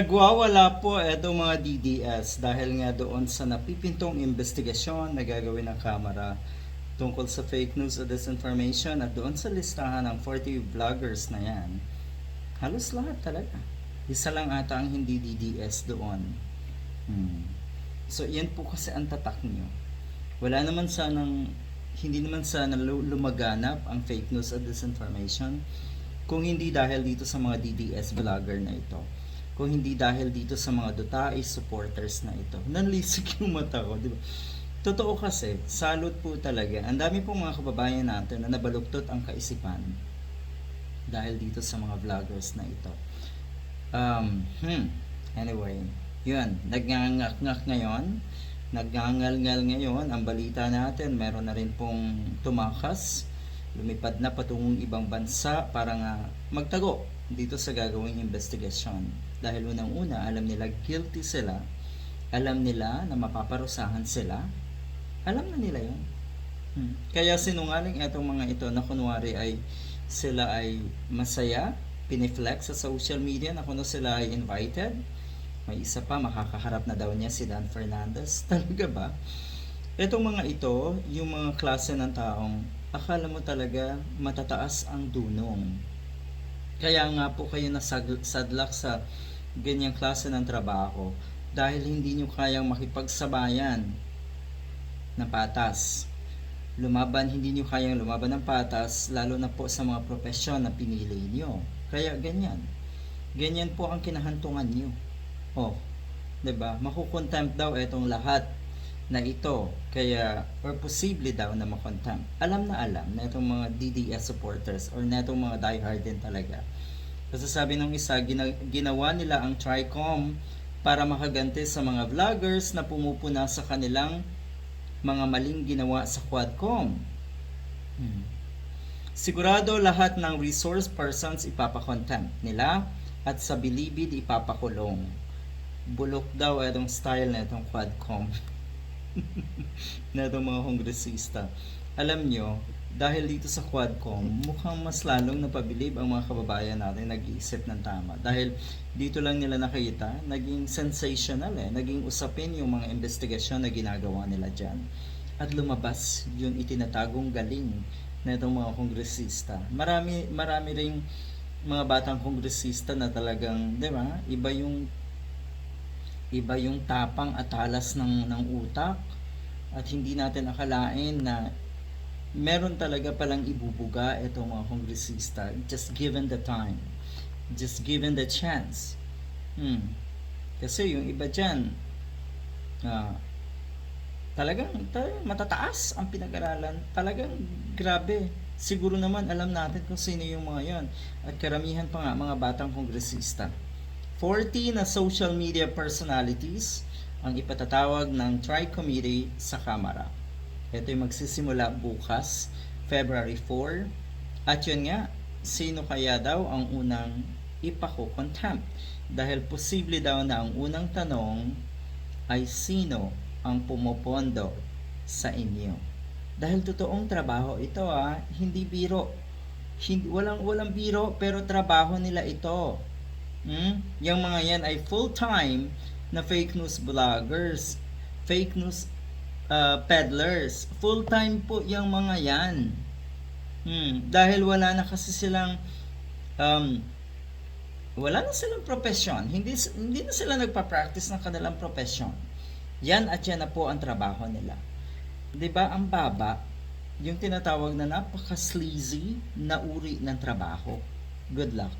Nagwawala po itong mga DDS dahil nga doon sa napipintong investigasyon na gagawin ng Kamara tungkol sa fake news o disinformation at doon sa listahan ng 40 vloggers na yan. Halos lahat talaga. Isa lang ata ang hindi DDS doon. Hmm. So, yan po kasi ang tatak nyo. Wala naman sanang, hindi naman sana lu- lumaganap ang fake news at disinformation kung hindi dahil dito sa mga DDS vlogger na ito. Kung hindi dahil dito sa mga Dutai supporters na ito. Nanlisik yung mata ko, di ba? Totoo kasi, salute po talaga. Ang dami pong mga kababayan natin na nabaluktot ang kaisipan dahil dito sa mga vloggers na ito. Um, hmm, anyway, yun, nagnangak-ngak ngayon, nagngangal-ngal ngayon, ang balita natin, meron na rin pong tumakas, lumipad na patungong ibang bansa para nga magtago dito sa gagawing investigasyon. Dahil unang-una, alam nila guilty sila, alam nila na mapaparusahan sila, alam na nila yun. Hmm. Kaya sinungaling itong mga ito na kunwari ay sila ay masaya, piniflex sa social media na kuno sila ay invited. May isa pa, makakaharap na daw niya si Dan Fernandez. Talaga ba? Itong mga ito, yung mga klase ng taong akala mo talaga matataas ang dunong. Kaya nga po kayo nasadlak sa ganyang klase ng trabaho dahil hindi nyo kayang makipagsabayan na patas. Lumaban, hindi nyo kayang lumaban ng patas, lalo na po sa mga profesyon na pinili nyo. Kaya ganyan. Ganyan po ang kinahantungan nyo. Oh, 'di ba? Makukontempt daw itong lahat na ito. Kaya, or posible daw na makontempt. Alam na alam na itong mga DDS supporters or na itong mga diehard din talaga. Kasi sabi nung isa, gina- ginawa nila ang TRICOM para makaganti sa mga vloggers na pumupuna sa kanilang mga maling ginawa sa Quadcom. Hmm. Sigurado lahat ng resource persons ipapakontempt nila at sa bilibid ipapakulong. Bulok daw itong style na itong Quadcom. na itong mga kongresista. Alam nyo, dahil dito sa Quadcom, mukhang mas lalong napabilib ang mga kababayan natin nag-iisip ng tama. Dahil dito lang nila nakita, naging sensational eh. Naging usapin yung mga investigasyon na ginagawa nila dyan. At lumabas yung itinatagong galing na itong mga kongresista. Marami, marami ring mga batang kongresista na talagang, di ba, iba yung iba yung tapang at talas ng, ng utak. At hindi natin akalain na meron talaga palang ibubuga itong mga kongresista. Just given the time. Just given the chance. Hmm. kasi yung iba dyan ah, talagang, talagang matataas ang pinag-aralan. Talagang grabe. Siguro naman alam natin kung sino yung mga yon at karamihan pa nga mga batang kongresista 40 na social media personalities ang ipatatawag ng Tri-Committee sa Kamara. Ito yung magsisimula bukas, February 4. At yun nga, sino kaya daw ang unang ipako-contempt? Dahil posible daw na ang unang tanong ay sino ang pumopondo sa inyo. Dahil totoong trabaho ito ah, hindi biro. Hindi, walang walang biro pero trabaho nila ito. Hmm? Yung mga yan ay full-time na fake news vloggers, fake news uh, peddlers. Full-time po yung mga yan. Hmm. Dahil wala na kasi silang um, wala na silang profesyon. Hindi, hindi na sila nagpa-practice ng kanilang profesyon. Yan at yan na po ang trabaho nila. 'Di ba Ang baba, yung tinatawag na napaka-sleazy na uri ng trabaho. Good luck.